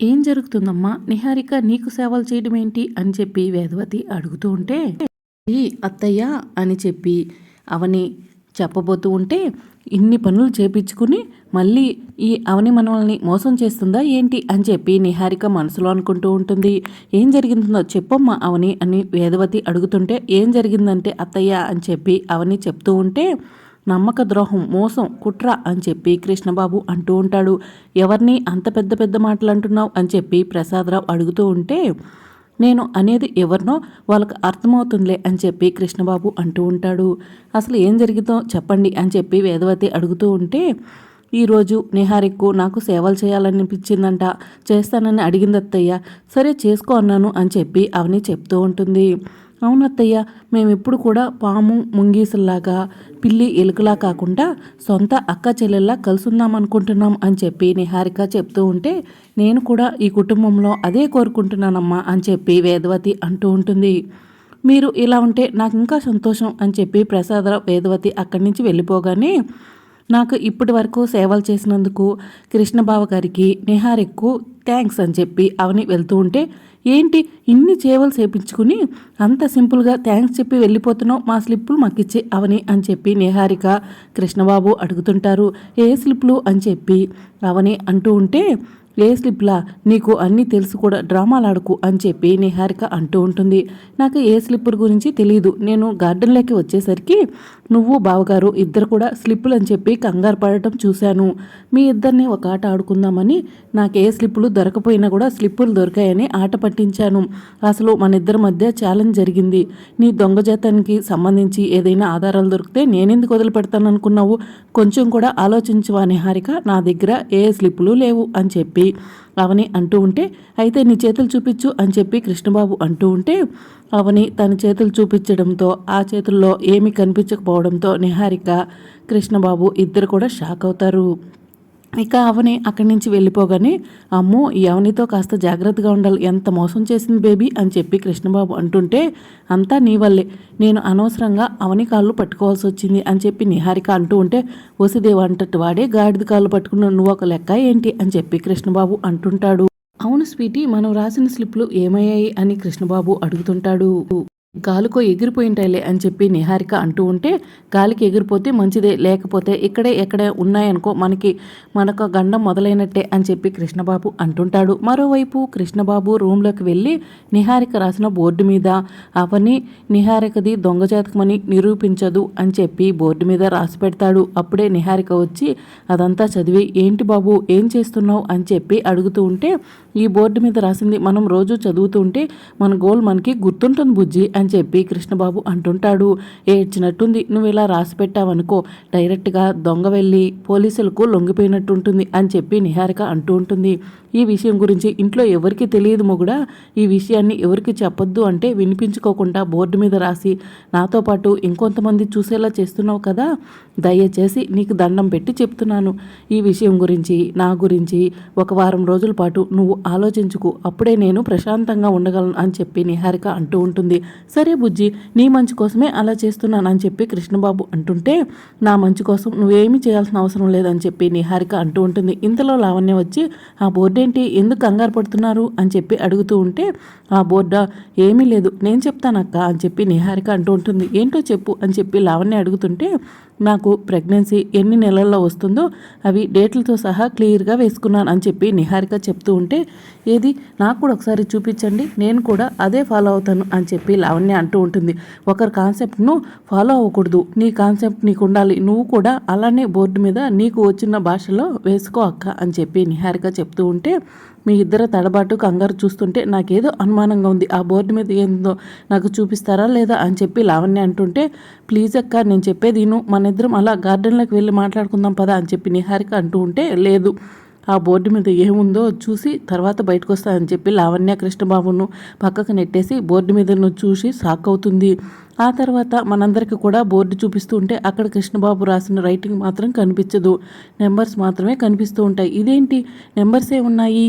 ఏం జరుగుతుందమ్మా? నిహారిక నీకు సేవలు చేయడం ఏంటి? అని చెప్పి వేదవతి అడుగుతూ ఉంటే ఈ అత్తయ్య అని చెప్పి అవని చెప్పబోతూ ఉంటే ఇన్ని పనులు చేపించుకుని మళ్ళీ ఈ అవని మనల్ని మోసం చేస్తుందా ఏంటి? అని చెప్పి నిహారిక మనసులో అనుకుంటూ ఉంటుంది. ఏం జరిగిందో చెప్పమ్మా అవని అని వేదవతి అడుగుతుంటే ఏం జరిగిందంటే అత్తయ్య అని చెప్పి అవని చెప్తూ ఉంటే నమ్మక ద్రోహం మోసం కుట్ర అని చెప్పి కృష్ణబాబు అంటూ ఉంటాడు. ఎవరిని అంత పెద్ద పెద్ద మాటలు అంటున్నావు అని చెప్పి ప్రసాదరావు అడుగుతూ ఉంటే నేను అనేది ఎవరినో వాళ్ళకి అర్థమవుతుందిలే అని చెప్పి కృష్ణబాబు అంటూ ఉంటాడు. అసలు ఏం జరిగిందో చెప్పండి అని చెప్పి వేదవతి అడుగుతూ ఉంటే ఈరోజు నిహారిక్కు నాకు సేవలు చేయాలనిపించిందంట. చేస్తానని అడిగింది అత్తయ్య సరే చేసుకో అన్నాను అని చెప్పి అవని చెప్తూ ఉంటుంది. అవునత్తయ్య మేమెప్పుడు కూడా పాము ముంగీసుల్లాగా పిల్లి ఎలుకలా కాకుండా సొంత అక్క చెల్లెల్లా కలుసుందాం అనుకుంటున్నాం అని చెప్పి నిహారిక చెప్తూ ఉంటే నేను కూడా ఈ కుటుంబంలో అదే కోరుకుంటున్నానమ్మా అని చెప్పి వేదవతి అంటూ ఉంటుంది. మీరు ఇలా ఉంటే నాకు ఇంకా సంతోషం అని చెప్పి ప్రసాదరావు వేదవతి అక్కడి నుంచి వెళ్ళిపోగానే నాకు ఇప్పటి వరకు సేవలు చేసినందుకు కృష్ణబావ గారికి నిహారెక్కు థ్యాంక్స్ అని చెప్పి అవని వెళ్తూ ఉంటే ఏంటి ఇన్ని చేవలు చేపించుకుని అంత సింపుల్గా థ్యాంక్స్ చెప్పి వెళ్ళిపోతున్నావు? మా స్లిప్పులు మాకిచ్చే అవని అని చెప్పి నిహారిక కృష్ణబాబు అడుగుతుంటారు. ఏ స్లిప్లు అని చెప్పి అవని అంటూ ఉంటే ఏ స్లిప్లా నీకు అన్నీ తెలుసు కూడా డ్రామాలు ఆడుకు అని చెప్పి నిహారిక అంటూ ఉంటుంది. నాకు ఏ స్లిప్పుల గురించి తెలియదు నేను గార్డెన్లోకి వచ్చేసరికి నువ్వు బావగారు ఇద్దరు కూడా స్లిప్పులు అని చెప్పి కంగారు పడటం చూశాను. మీ ఇద్దరిని ఒక ఆట ఆడుకుందామని నాకు ఏ స్లిప్పులు దొరకపోయినా కూడా స్లిప్పులు దొరికాయని ఆట పట్టించాను. అసలు మన ఇద్దరి మధ్య ఛాలెంజ్ జరిగింది. నీ దొంగజాతానికి సంబంధించి ఏదైనా ఆధారాలు దొరికితే నేనెందుకు వదిలిపెడతాను అనుకున్నావు కొంచెం కూడా ఆలోచించవా నిహారిక నా దగ్గర ఏ స్లిప్పులు లేవు అని చెప్పి అవని అంటూ ఉంటే అయితే నీ చేతులు చూపించు అని చెప్పి కృష్ణబాబు అంటూ ఉంటే అవని తన చేతులు చూపించడంతో ఆ చేతుల్లో ఏమీ కనిపించకపోవడంతో నిహారిక కృష్ణబాబు ఇద్దరు కూడా షాక్ అవుతారు. ఇక అవని అక్కడి నుంచి వెళ్ళిపోగానే అమ్మో ఈ అవనితో కాస్త జాగ్రత్తగా ఉండాలి ఎంత మోసం చేసింది బేబీ అని చెప్పి కృష్ణబాబు అంటుంటే అంతా నీ వల్లే నేను అనవసరంగా అవని కాళ్ళు పట్టుకోవాల్సి వచ్చింది అని చెప్పి నిహారిక అంటూ ఉంటే వసుదేవ్ అంటట్టు వాడే గాడిద కాళ్ళు పట్టుకున్న నువ్వు ఒక లెక్క ఏంటి అని చెప్పి కృష్ణబాబు అంటుంటాడు. అవును స్వీటీ మనం రాసిన స్లిప్లు ఏమయ్యాయి అని కృష్ణబాబు అడుగుతుంటాడు. గాలికో ఎగిరిపోయింటాయిలే అని చెప్పి నిహారిక అంటూ ఉంటే గాలికి ఎగిరిపోతే మంచిదే లేకపోతే ఇక్కడే ఎక్కడే ఉన్నాయనుకో మనకి మనకు గండం మొదలైనట్టే అని చెప్పి కృష్ణబాబు అంటుంటాడు. మరోవైపు కృష్ణబాబు రూమ్లోకి వెళ్ళి నిహారిక రాసిన బోర్డు మీద అవని నిహారికది దొంగజాతకమని నిరూపించదు అని చెప్పి బోర్డు మీద రాసి పెడతాడు. అప్పుడే నిహారిక వచ్చి అదంతా చదివి ఏంటి బాబు ఏం చేస్తున్నావు? అని చెప్పి అడుగుతూ ఉంటే ఈ బోర్డు మీద రాసింది మనం రోజు చదువుతుంటే మన గోల్ మనకి గుర్తుంటుంది బుజ్జి అని చెప్పి కృష్ణబాబు అంటుంటాడు. ఏడ్చినట్టుంది నువ్వు ఇలా రాసి పెట్టావనుకో డైరెక్ట్గా దొంగ వెళ్ళి పోలీసులకు లొంగిపోయినట్టుంటుంది అని చెప్పి నిహారిక అంటూ ఉంటుంది. ఈ విషయం గురించి ఇంట్లో ఎవరికి తెలియదు మొగుడా. ఈ విషయాన్ని ఎవరికి చెప్పొద్దు అంటే వినిపించుకోకుండా బోర్డు మీద రాసి నాతో పాటు ఇంకొంతమంది చూసేలా చేస్తున్నావు కదా. దయచేసి నీకు దండం పెట్టి చెప్తున్నాను. ఈ విషయం గురించి నా గురించి ఒక వారం రోజుల పాటు నువ్వు ఆలోచించుకు. అప్పుడే నేను ప్రశాంతంగా ఉండగలను అని చెప్పి నిహారిక అంటూ ఉంటుంది. సరే బుజ్జి నీ మంచి కోసమే అలా చేస్తున్నాను అని చెప్పి కృష్ణబాబు అంటుంటే నా మంచి కోసం నువ్వేమీ చేయాల్సిన అవసరం లేదని చెప్పి నిహారిక అంటూ ఉంటుంది. ఇంతలో లావణ్య వచ్చి ఆ బోర్డు ఏంటి? ఎందుకు కంగారు పడుతున్నారు? అని చెప్పి అడుగుతూ ఉంటే ఆ బోర్డా ఏమీ లేదు. నేను చెప్తానక్క అని చెప్పి నిహారిక అంటూ ఉంటుంది. ఏంటో చెప్పు అని చెప్పి లావణ్య అడుగుతుంటే నాకు ప్రెగ్నెన్సీ ఎన్ని నెలల్లో వస్తుందో అవి డేట్లతో సహా క్లియర్గా వేసుకున్నాను అని చెప్పి నిహారిక చెప్తూ ఉంటే ఏది? నాకు కూడా ఒకసారి చూపించండి నేను కూడా అదే ఫాలో అవుతాను అని చెప్పి లావణ్య అంటూ ఉంటుంది. ఒకరి కాన్సెప్ట్ను ఫాలో అవ్వకూడదు. నీ కాన్సెప్ట్ నీకు ఉండాలి. నువ్వు కూడా అలానే బోర్డు మీద నీకు వచ్చిన భాషలో వేసుకో అక్క అని చెప్పి నిహారిక చెప్తూ ఉంటే మీ ఇద్దరు తడబాటు కంగారు చూస్తుంటే నాకేదో అనుమానంగా ఉంది. ఆ బోర్డు మీద ఏందో నాకు చూపిస్తారా లేదా అని చెప్పి లావణ్య అంటుంటే ప్లీజ్ అక్క నేను చెప్పేది మన ఇద్దరం అలా గార్డెన్లోకి వెళ్ళి మాట్లాడుకుందాం పదా అని చెప్పి నిహారిక అంటూ ఉంటే లేదు. ఆ బోర్డు మీద ఏముందో చూసి తర్వాత బయటకు వస్తానని చెప్పి లావణ్య కృష్ణబాబును పక్కకు నెట్టేసి బోర్డు మీద చూసి షాక్ అవుతుంది ఆ తర్వాత మనందరికీ కూడా బోర్డు చూపిస్తూ ఉంటే అక్కడ కృష్ణబాబు రాసిన రైటింగ్ మాత్రం కనిపించదు. నెంబర్స్ మాత్రమే కనిపిస్తూ ఉంటాయి. ఇదేంటి? నెంబర్సే ఉన్నాయి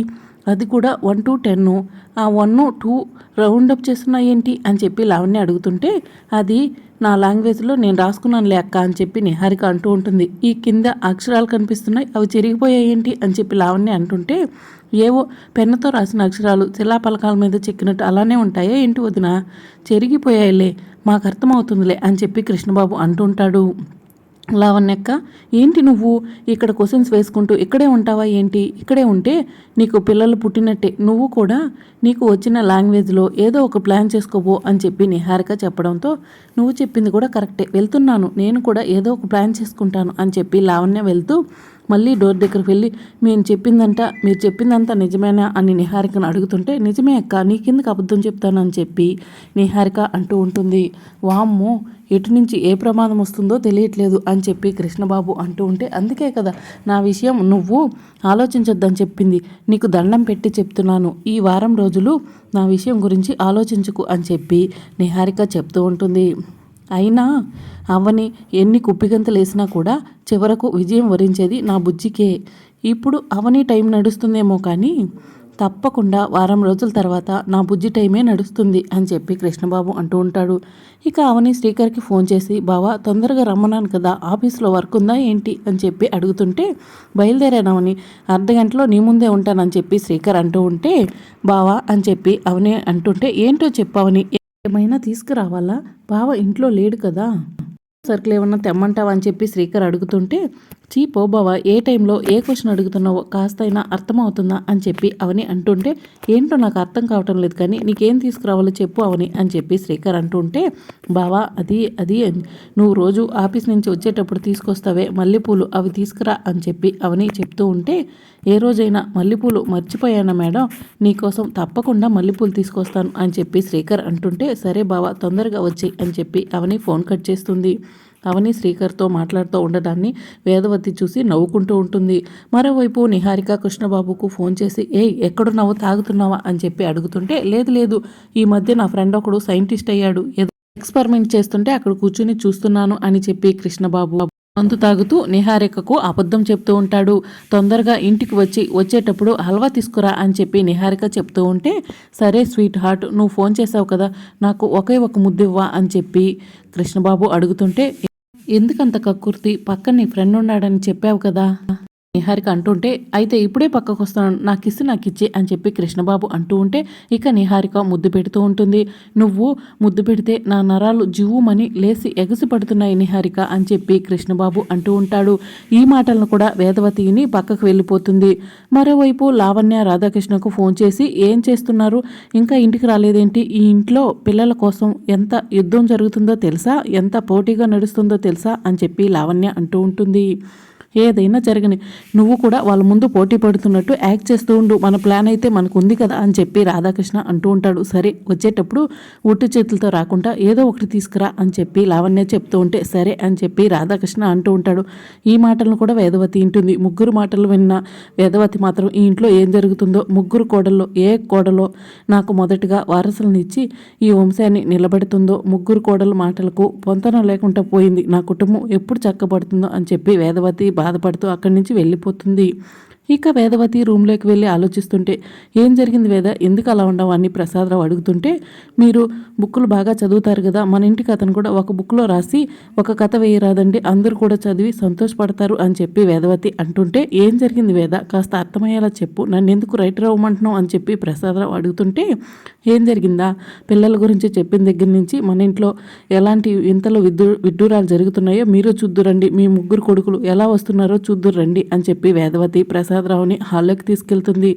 అది కూడా వన్ టు టెన్ ఆ వన్ టూ రౌండప్ చేస్తున్నాయి ఏంటి అని చెప్పి లావణ్య అడుగుతుంటే అది నా లాంగ్వేజ్లో నేను రాసుకున్నాను లేక్క అని చెప్పి నిహారిక అంటూ ఉంటుంది. ఈ కింద అక్షరాలు కనిపిస్తున్నాయి అవి చెరిగిపోయాయి ఏంటి అని చెప్పి లావణ్య అంటుంటే ఏవో పెన్నుతో రాసిన అక్షరాలు శిలాపలకాల మీద చెక్కినట్టు అలానే ఉంటాయా ఏంటి వదిన? చెరిగిపోయాయిలే మాకు అర్థమవుతుందిలే అని చెప్పి కృష్ణబాబు అంటుంటాడు లావణ్యక్క ఏంటి నువ్వు ఇక్కడ క్వశ్చన్స్ వేసుకుంటూ ఇక్కడే ఉంటావా ఏంటి? ఇక్కడే ఉంటే నీకు పిల్లలు పుట్టినట్టే. నువ్వు కూడా నీకు వచ్చిన లాంగ్వేజ్లో ఏదో ఒక ప్లాన్ చేసుకోబో అని చెప్పి నిహారిక చెప్పడంతో నువ్వు చెప్పింది కూడా కరెక్టే వెళ్తున్నాను. నేను కూడా ఏదో ఒక ప్లాన్ చేసుకుంటాను అని చెప్పి లావణ్య వెళ్తూ మళ్ళీ డోర్ దగ్గరికి వెళ్ళి మేము చెప్పిందంట మీరు చెప్పిందంతా నిజమేనా? అని నిహారికను అడుగుతుంటే నిజమే అక్క నీ కిందకి అబద్ధం చెప్తానని చెప్పి నిహారిక అంటూ ఉంటుంది. వామ్మో ఎటు నుంచి ఏ ప్రమాదం వస్తుందో తెలియట్లేదు అని చెప్పి కృష్ణబాబు అంటూ ఉంటే అందుకే కదా నా విషయం నువ్వు ఆలోచించొద్దని చెప్పింది. నీకు దండం పెట్టి చెప్తున్నాను. ఈ వారం రోజులు నా విషయం గురించి ఆలోచించుకు అని చెప్పి నిహారిక చెప్తూ ఉంటుంది. అయినా అవ్వని ఎన్ని కుప్పిగంతలేసినా కూడా చివరకు విజయం వరించేది నా బుజ్జికే. ఇప్పుడు అవని టైం నడుస్తుందేమో కానీ తప్పకుండా వారం రోజుల తర్వాత నా బుజ్జి టైమే నడుస్తుంది అని చెప్పి కృష్ణబాబు అంటూ ఉంటాడు. ఇక అవని శ్రీకర్కి ఫోన్ చేసి బావా తొందరగా రమ్మన్నాను కదా ఆఫీస్లో వర్క్ ఉందా ఏంటి? అని చెప్పి అడుగుతుంటే బయలుదేరానవని అర్ధ గంటలో నీ ముందే ఉంటానని చెప్పి శ్రీకర్ అంటూ ఉంటే బావా అని చెప్పి అవని అంటుంటే ఏంటో చెప్పవని ఏమైనా తీసుకురావాలా? బావ ఇంట్లో లేడు కదా. సరుకులు ఏమన్నా తెమ్మంటావా అని చెప్పి శ్రీకర్ అడుగుతుంటే చీ పోబావా ఏ టైంలో ఏ క్వశ్చన్ అడుగుతున్నావో కాస్తైనా అర్థమవుతుందా అని చెప్పి అవని అంటుంటే ఏంటో నాకు అర్థం కావటం లేదు కానీ నీకేం తీసుకురావాలో చెప్పు అవని అని చెప్పి శ్రీకర్ అంటుంటే బావా అది అది నువ్వు రోజు ఆఫీస్ నుంచి వచ్చేటప్పుడు తీసుకొస్తావే మల్లెపూలు అవి తీసుకురా అని చెప్పి అవని చెప్తూ ఉంటే ఏ రోజైనా మల్లెపూలు మర్చిపోయానా మేడం? నీకోసం తప్పకుండా మల్లెపూలు తీసుకొస్తాను అని చెప్పి శ్రీకర్ అంటుంటే సరే బావా తొందరగా వచ్చి అని చెప్పి అవని ఫోన్ కట్ చేస్తుంది. అవని శ్రీకర్తో మాట్లాడుతూ ఉండడాన్ని వేదవతి చూసి నవ్వుకుంటూ ఉంటుంది. మరోవైపు నిహారిక కృష్ణబాబుకు ఫోన్ చేసి ఏ ఎక్కడున్నావు? తాగుతున్నావా? అని చెప్పి అడుగుతుంటే లేదు లేదు. ఈ మధ్య నా ఫ్రెండ్ ఒకడు సైంటిస్ట్ అయ్యాడు. ఏదో ఎక్స్పెరిమెంట్ చేస్తుంటే అక్కడ కూర్చుని చూస్తున్నాను అని చెప్పి కృష్ణబాబు మందు తాగుతూ నిహారికకు అబద్ధం చెప్తూ ఉంటాడు. తొందరగా ఇంటికి వచ్చి వచ్చేటప్పుడు హల్వా తీసుకురా అని చెప్పి నిహారిక చెప్తూ ఉంటే సరే స్వీట్ హార్ట్ నువ్వు ఫోన్ చేసావు కదా నాకు ఒకే ఒక ముద్దివ్వా అని చెప్పి కృష్ణబాబు అడుగుతుంటే ఎందుకంత కక్కుర్తి? పక్కన నీ ఫ్రెండ్ ఉన్నాడని చెప్పావు కదా. నిహారిక అంటుంటే అయితే ఇప్పుడే పక్కకు వస్తాను నాకు ఇస్తే నాకు ఇచ్చే అని చెప్పి కృష్ణబాబు అంటూ ఉంటే ఇక నిహారిక ముద్దు పెడుతూ ఉంటుంది. నువ్వు ముద్దు పెడితే నా నరాలు జివ్వుమని లేసి ఎగసి పడుతున్నాయి నిహారిక అని చెప్పి కృష్ణబాబు అంటూ ఉంటాడు. ఈ మాటలను కూడా వేదవతిని పక్కకు వెళ్ళిపోతుంది. మరోవైపు లావణ్య రాధాకృష్ణకు ఫోన్ చేసి ఏం చేస్తున్నారు? ఇంకా ఇంటికి రాలేదేంటి? ఈ ఇంట్లో పిల్లల కోసం ఎంత యుద్ధం జరుగుతుందో తెలుసా? ఎంత పోటీగా నడుస్తుందో తెలుసా? అని చెప్పి లావణ్య అంటూ ఉంటుంది. ఏదైనా జరగని. నువ్వు కూడా వాళ్ళ ముందు పోటీ పడుతున్నట్టు యాక్ట్ చేస్తూ ఉండు. మన ప్లాన్ అయితే మనకు ఉంది కదా అని చెప్పి రాధాకృష్ణ అంటూ ఉంటాడు. సరే వచ్చేటప్పుడు ఒట్టు చేతులతో రాకుండా ఏదో ఒకటి తీసుకురా అని చెప్పి లావణ్య చెప్తూ ఉంటే సరే అని చెప్పి రాధాకృష్ణ అంటూ ఉంటాడు. ఈ మాటలను కూడా వేదవతి ఇంటుంది ముగ్గురు మాటలు విన్న వేదవతి మాత్రం ఈ ఇంట్లో ఏం జరుగుతుందో ముగ్గురు కోడల్లో ఏ కోడలో నాకు మొదటగా వారసులనిచ్చి ఈ వంశాన్ని నిలబెడుతుందో ముగ్గురు కోడల మాటలకు పొంతన లేకుండా పోయింది. నా కుటుంబం ఎప్పుడు చక్కబడుతుందో అని చెప్పి వేదవతి బాధపడుతూ అక్కడి నుంచి వెళ్ళిపోతుంది. ఇక వేదవతి రూమ్లోకి వెళ్ళి ఆలోచిస్తుంటే ఏం జరిగింది వేద? ఎందుకు అలా ఉండవు? అని ప్రసాదరావు అడుగుతుంటే మీరు బుక్కులు బాగా చదువుతారు కదా మన ఇంటికి అతను కూడా ఒక బుక్లో రాసి ఒక కథ వేయరాదండి అందరూ కూడా చదివి సంతోషపడతారు అని చెప్పి వేదవతి అంటుంటే ఏం జరిగింది వేద? కాస్త అర్థమయ్యేలా చెప్పు నన్ను ఎందుకు రైటర్ అవ్వమంటున్నావు? అని చెప్పి ప్రసాదరావు అడుగుతుంటే ఏం జరిగిందా? పిల్లల గురించి చెప్పిన దగ్గర నుంచి మన ఇంట్లో ఎలాంటి ఇంతలో విద్యు విడ్డూరాలు జరుగుతున్నాయో మీరు చూద్దురండి మీ ముగ్గురు కొడుకులు ఎలా వస్తున్నారో చూద్దురండి అని చెప్పి వేదవతి ప్రసాద్ ప్రసాదరావుని హాల్లోకి తీసుకెళ్తుంది.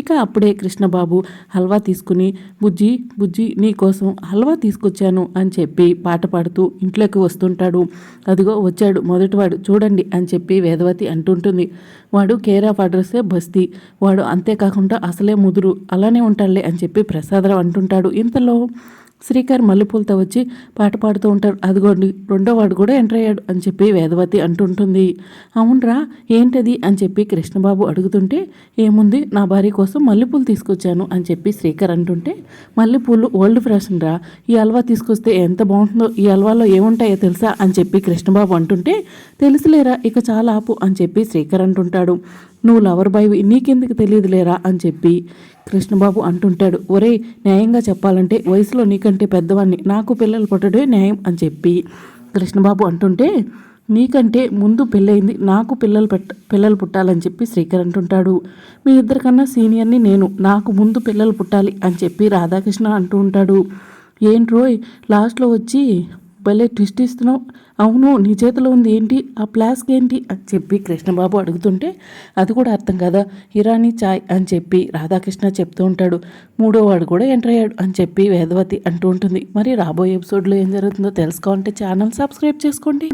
ఇక అప్పుడే కృష్ణబాబు హల్వా తీసుకుని బుజ్జి బుజ్జి నీ కోసం హల్వా తీసుకొచ్చాను అని చెప్పి పాట పాడుతూ ఇంట్లోకి వస్తుంటాడు. అదిగో వచ్చాడు మొదటివాడు చూడండి అని చెప్పి వేదవతి అంటుంటుంది. వాడు కేర్ ఆఫ్ అడ్రస్సే బస్తీ వాడు అంతేకాకుండా అసలే ముదురు అలానే ఉంటాడులే అని చెప్పి ప్రసాదరావు అంటుంటాడు. ఇంతలో శ్రీకర్ మల్లెపూలతో వచ్చి పాట పాడుతూ ఉంటారు. అదిగోండి రెండో వాడు కూడా ఎంటర్ అయ్యాడు అని చెప్పి వేదవతి అంటుంటుంది. అవునరా ఏంటది? అని చెప్పి కృష్ణబాబు అడుగుతుంటే ఏముంది? నా భార్య కోసం మల్లెపూలు తీసుకొచ్చాను అని చెప్పి శ్రీకర్ అంటుంటే మల్లెపూలు ఓల్డ్ ఫ్యాషన్ రా. ఈ హల్వా తీసుకొస్తే ఎంత బాగుంటుందో ఈ హల్వాలో ఏముంటాయో తెలుసా? అని చెప్పి కృష్ణబాబు అంటుంటే తెలుసులేరా ఇక చాలా ఆపు అని చెప్పి శ్రీకర్ అంటుంటాడు. నువ్వు లవర్ బాయ్వి నీకెందుకు తెలియదులేరా అని చెప్పి కృష్ణబాబు అంటుంటాడు. ఒరే న్యాయంగా చెప్పాలంటే వయసులో నీకంటే పెద్దవాడిని నాకు పిల్లలు పుట్టడే న్యాయం అని చెప్పి కృష్ణబాబు అంటుంటే నీకంటే ముందు పెళ్ళయింది నాకు పిల్లలు పెట్ట పిల్లలు పుట్టాలని చెప్పి శ్రీకర్ అంటుంటాడు. మీ ఇద్దరికన్నా సీనియర్ని నేను. నాకు ముందు పిల్లలు పుట్టాలి అని చెప్పి రాధాకృష్ణ అంటూ ఉంటాడు. ఏంట్రోయ్ లాస్ట్లో వచ్చి భలే ట్విస్ట్ ఇస్తున్నావు. అవును నీ చేతిలో ఉంది ఏంటి? ఆ ఫ్లాస్క్ ఏంటి? అని చెప్పి కృష్ణబాబు అడుగుతుంటే అది కూడా అర్థం కదా? ఇరానీ చాయ్ అని చెప్పి రాధాకృష్ణ చెప్తూ ఉంటాడు. మూడో వాడు కూడా ఎంటర్ అయ్యాడు అని చెప్పి వేదవతి అంటూ ఉంటుంది. మరి రాబోయే ఎపిసోడ్లో ఏం జరుగుతుందో తెలుసుకోవాలంటే ఛానల్ సబ్స్క్రైబ్ చేసుకోండి.